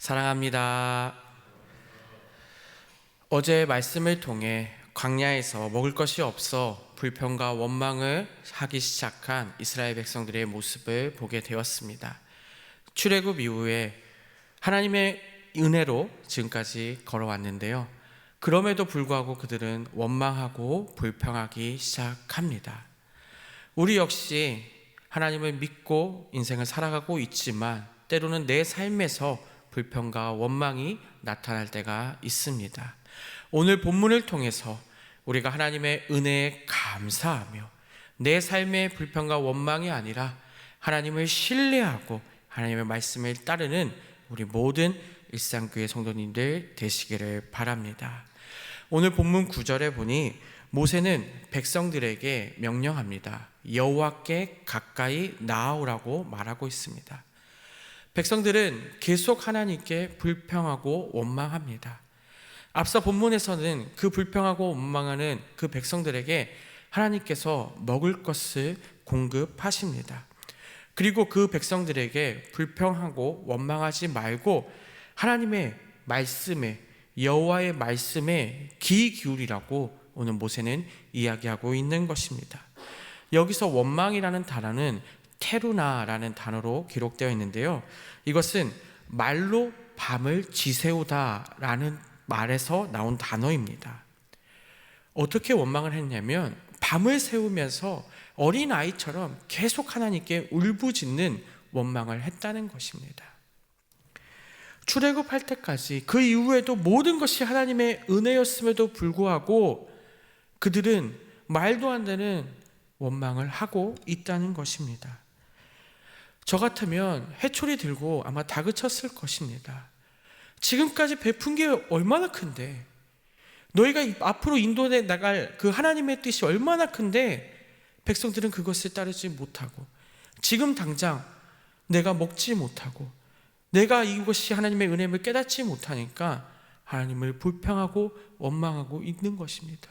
사랑합니다. 어제 말씀을 통해 광야에서 먹을 것이 없어 불평과 원망을 하기 시작한 이스라엘 백성들의 모습을 보게 되었습니다. 출애굽 이후에 하나님의 은혜로 지금까지 걸어왔는데요. 그럼에도 불구하고 그들은 원망하고 불평하기 시작합니다. 우리 역시 하나님을 믿고 인생을 살아가고 있지만 때로는 내 삶에서 불평과 원망이 나타날 때가 있습니다. 오늘 본문을 통해서 우리가 하나님의 은혜에 감사하며 내 삶의 불평과 원망이 아니라 하나님을 신뢰하고 하나님의 말씀을 따르는 우리 모든 일상교회 성도님들 되시기를 바랍니다. 오늘 본문 9절에 보니 모세는 백성들에게 명령합니다. 여호와께 가까이 나아오라고 말하고 있습니다. 백성들은 계속 하나님께 불평하고 원망합니다. 앞서 본문에서는 그 불평하고 원망하는 그 백성들에게 하나님께서 먹을 것을 공급하십니다. 그리고 그 백성들에게 불평하고 원망하지 말고 하나님의 말씀에 여호와의 말씀에 귀 기울이라고 오늘 모세는 이야기하고 있는 것입니다. 여기서 원망이라는 단어는 테루나라는 단어로 기록되어 있는데요. 이것은 말로 밤을 지새우다라는 말에서 나온 단어입니다. 어떻게 원망을 했냐면 밤을 새우면서 어린 아이처럼 계속 하나님께 울부짖는 원망을 했다는 것입니다. 출애굽할 때까지 그 이후에도 모든 것이 하나님의 은혜였음에도 불구하고 그들은 말도 안 되는 원망을 하고 있다는 것입니다. 저 같으면 해초리 들고 아마 다그쳤을 것입니다. 지금까지 베푼 게 얼마나 큰데, 너희가 앞으로 인도해 나갈 그 하나님의 뜻이 얼마나 큰데, 백성들은 그것을 따르지 못하고, 지금 당장 내가 먹지 못하고, 내가 이것이 하나님의 은혜를 깨닫지 못하니까 하나님을 불평하고 원망하고 있는 것입니다.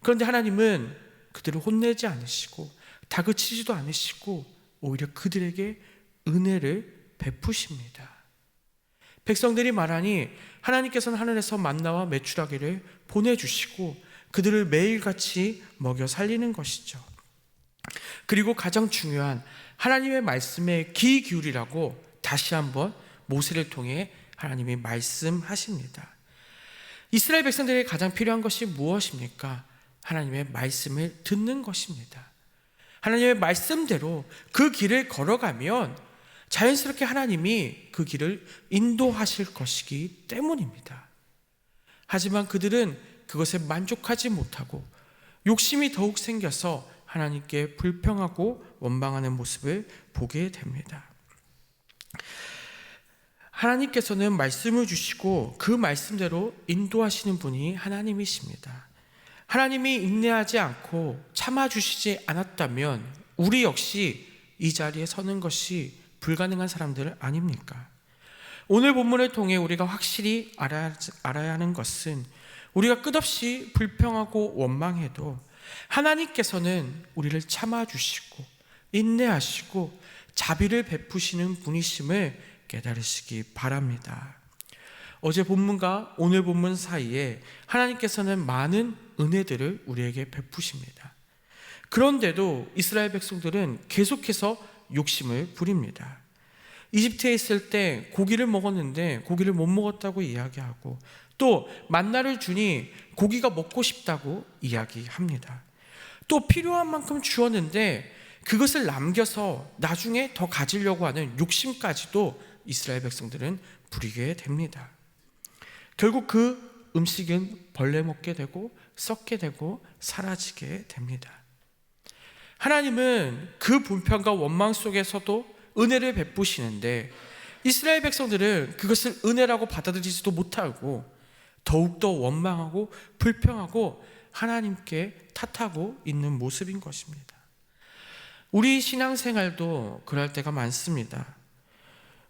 그런데 하나님은 그들을 혼내지 않으시고, 다그치지도 않으시고, 오히려 그들에게 은혜를 베푸십니다. 백성들이 말하니 하나님께서는 하늘에서 만나와 메추라기를 보내주시고 그들을 매일같이 먹여 살리는 것이죠. 그리고 가장 중요한 하나님의 말씀에 귀 기울이라고 다시 한번 모세를 통해 하나님이 말씀하십니다. 이스라엘 백성들에게 가장 필요한 것이 무엇입니까? 하나님의 말씀을 듣는 것입니다. 하나님의 말씀대로 그 길을 걸어가면 자연스럽게 하나님이 그 길을 인도하실 것이기 때문입니다. 하지만 그들은 그것에 만족하지 못하고 욕심이 더욱 생겨서 하나님께 불평하고 원망하는 모습을 보게 됩니다. 하나님께서는 말씀을 주시고 그 말씀대로 인도하시는 분이 하나님이십니다. 하나님이 인내하지 않고 참아주시지 않았다면 우리 역시 이 자리에 서는 것이 불가능한 사람들 아닙니까? 오늘 본문을 통해 우리가 확실히 알아야, 알아야 하는 것은 우리가 끝없이 불평하고 원망해도 하나님께서는 우리를 참아주시고 인내하시고 자비를 베푸시는 분이심을 깨달으시기 바랍니다. 어제 본문과 오늘 본문 사이에 하나님께서는 많은 은혜들을 우리에게 베푸십니다. 그런데도 이스라엘 백성들은 계속해서 욕심을 부립니다. 이집트에 있을 때 고기를 먹었는데 고기를 못 먹었다고 이야기하고 또 만나를 주니 고기가 먹고 싶다고 이야기합니다. 또 필요한 만큼 주었는데 그것을 남겨서 나중에 더 가지려고 하는 욕심까지도 이스라엘 백성들은 부리게 됩니다. 결국 그 음식은 벌레 먹게 되고 썩게 되고 사라지게 됩니다. 하나님은 그 불평과 원망 속에서도 은혜를 베푸시는데 이스라엘 백성들은 그것을 은혜라고 받아들이지도 못하고 더욱더 원망하고 불평하고 하나님께 탓하고 있는 모습인 것입니다. 우리 신앙생활도 그럴 때가 많습니다.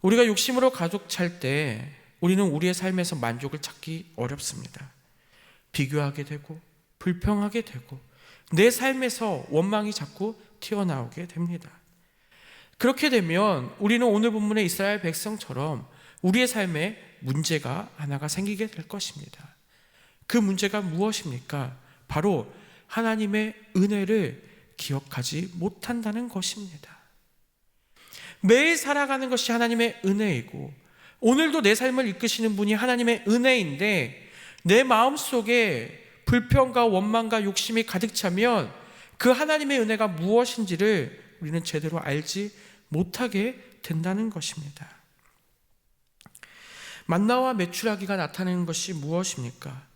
우리가 욕심으로 가족 찰 때 우리는 우리의 삶에서 만족을 찾기 어렵습니다. 비교하게 되고 불평하게 되고 내 삶에서 원망이 자꾸 튀어나오게 됩니다. 그렇게 되면 우리는 오늘 본문의 이스라엘 백성처럼 우리의 삶에 문제가 하나가 생기게 될 것입니다. 그 문제가 무엇입니까? 바로 하나님의 은혜를 기억하지 못한다는 것입니다. 매일 살아가는 것이 하나님의 은혜이고 오늘도 내 삶을 이끄시는 분이 하나님의 은혜인데 내 마음 속에 불평과 원망과 욕심이 가득 차면 그 하나님의 은혜가 무엇인지를 우리는 제대로 알지 못하게 된다는 것입니다. 만나와 메추라기가 나타내는 것이 무엇입니까?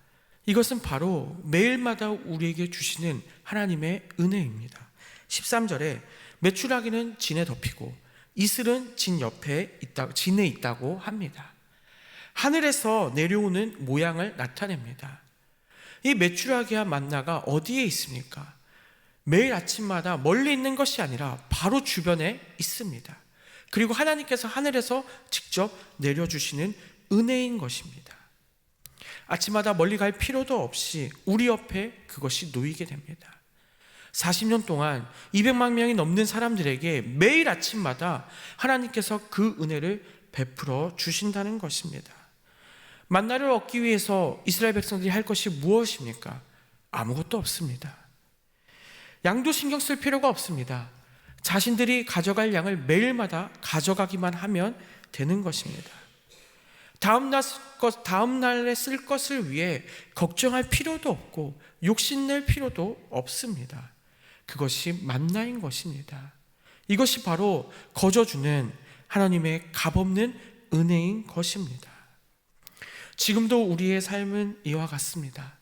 이것은 바로 매일마다 우리에게 주시는 하나님의 은혜입니다. 13절에 메추라기는 진에 덮이고 이슬은 진 옆에 있다, 진에 있다고 합니다. 하늘에서 내려오는 모양을 나타냅니다. 이 메추라기와 만나가 어디에 있습니까? 매일 아침마다 멀리 있는 것이 아니라 바로 주변에 있습니다. 그리고 하나님께서 하늘에서 직접 내려주시는 은혜인 것입니다. 아침마다 멀리 갈 필요도 없이 우리 옆에 그것이 놓이게 됩니다. 40년 동안 200만 명이 넘는 사람들에게 매일 아침마다 하나님께서 그 은혜를 베풀어 주신다는 것입니다. 만나를 얻기 위해서 이스라엘 백성들이 할 것이 무엇입니까? 아무것도 없습니다. 양도 신경 쓸 필요가 없습니다. 자신들이 가져갈 양을 매일마다 가져가기만 하면 되는 것입니다. 다음 날 것, 다음 날에 쓸 것을 위해 걱정할 필요도 없고 욕심낼 필요도 없습니다. 그것이 만나인 것입니다. 이것이 바로 거저주는 하나님의 값없는 은혜인 것입니다. 지금도 우리의 삶은 이와 같습니다.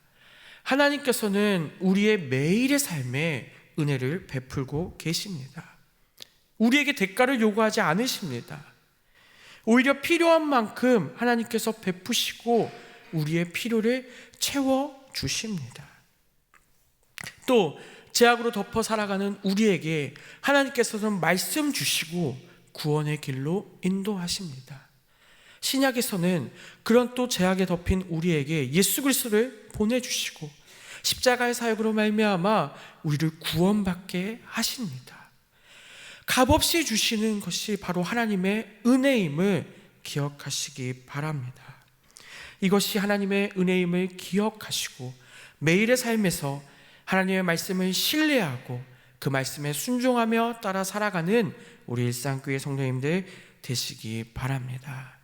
하나님께서는 우리의 매일의 삶에 은혜를 베풀고 계십니다. 우리에게 대가를 요구하지 않으십니다. 오히려 필요한 만큼 하나님께서 베푸시고 우리의 필요를 채워 주십니다. 또 제약으로 덮어 살아가는 우리에게 하나님께서는 말씀 주시고 구원의 길로 인도하십니다. 신약에서는 그런 또 제약에 덮인 우리에게 예수 그리스도를 보내 주시고 십자가의 사역으로 말미암아 우리를 구원받게 하십니다. 값없이 주시는 것이 바로 하나님의 은혜임을 기억하시기 바랍니다. 이것이 하나님의 은혜임을 기억하시고 매일의 삶에서 하나님의 말씀을 신뢰하고 그 말씀에 순종하며 따라 살아가는 우리 일상교회 성도님들 되시기 바랍니다.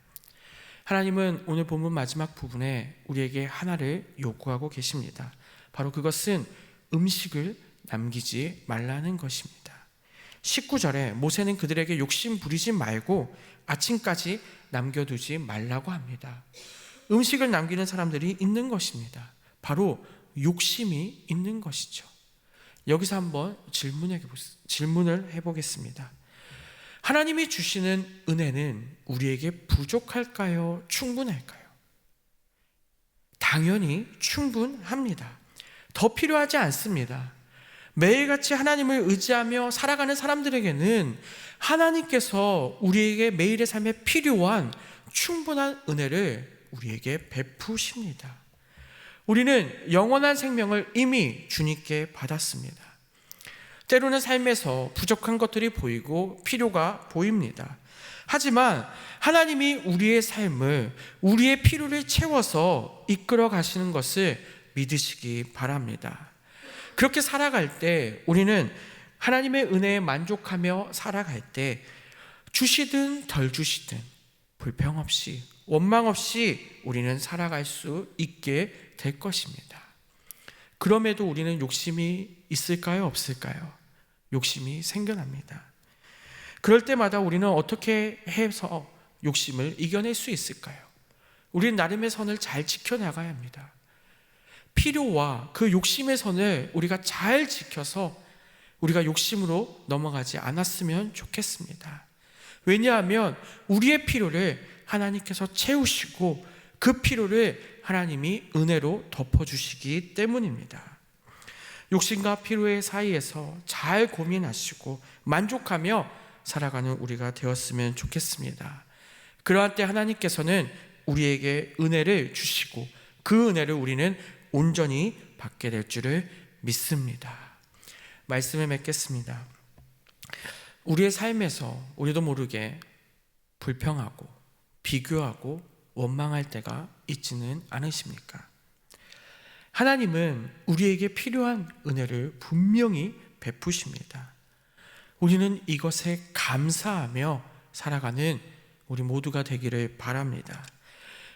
하나님은 오늘 본문 마지막 부분에 우리에게 하나를 요구하고 계십니다. 바로 그것은 음식을 남기지 말라는 것입니다. 19절에 모세는 그들에게 욕심 부리지 말고 아침까지 남겨두지 말라고 합니다. 음식을 남기는 사람들이 있는 것입니다. 바로 욕심이 있는 것이죠. 여기서 한번 질문을 해보겠습니다. 하나님이 주시는 은혜는 우리에게 부족할까요? 충분할까요? 당연히 충분합니다. 더 필요하지 않습니다. 매일같이 하나님을 의지하며 살아가는 사람들에게는 하나님께서 우리에게 매일의 삶에 필요한 충분한 은혜를 우리에게 베푸십니다. 우리는 영원한 생명을 이미 주님께 받았습니다. 때로는 삶에서 부족한 것들이 보이고 필요가 보입니다. 하지만 하나님이 우리의 삶을, 우리의 필요를 채워서 이끌어 가시는 것을 믿으시기 바랍니다. 그렇게 살아갈 때 우리는 하나님의 은혜에 만족하며 살아갈 때 주시든 덜 주시든 불평 없이 원망 없이 우리는 살아갈 수 있게 될 것입니다. 그럼에도 우리는 욕심이 있을까요? 없을까요? 욕심이 생겨납니다. 그럴 때마다 우리는 어떻게 해서 욕심을 이겨낼 수 있을까요? 우리는 나름의 선을 잘 지켜나가야 합니다. 필요와 그 욕심의 선을 우리가 잘 지켜서 우리가 욕심으로 넘어가지 않았으면 좋겠습니다. 왜냐하면 우리의 필요를 하나님께서 채우시고 그 필요를 하나님이 은혜로 덮어주시기 때문입니다. 욕심과 필요의 사이에서 잘 고민하시고 만족하며 살아가는 우리가 되었으면 좋겠습니다. 그러한 때 하나님께서는 우리에게 은혜를 주시고 그 은혜를 우리는 온전히 받게 될 줄을 믿습니다. 말씀을 맺겠습니다. 우리의 삶에서 우리도 모르게 불평하고 비교하고 원망할 때가 있지는 않으십니까? 하나님은 우리에게 필요한 은혜를 분명히 베푸십니다. 우리는 이것에 감사하며 살아가는 우리 모두가 되기를 바랍니다.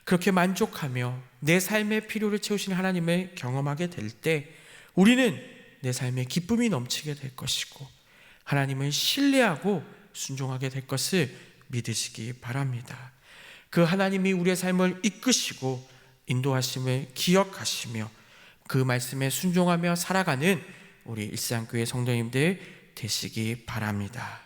그렇게 만족하며 내 삶의 필요를 채우신 하나님을 경험하게 될 때 우리는 내 삶에 기쁨이 넘치게 될 것이고 하나님을 신뢰하고 순종하게 될 것을 믿으시기 바랍니다. 그 하나님이 우리의 삶을 이끄시고 인도하심을 기억하시며 그 말씀에 순종하며 살아가는 우리 일상교회 성도님들 되시기 바랍니다.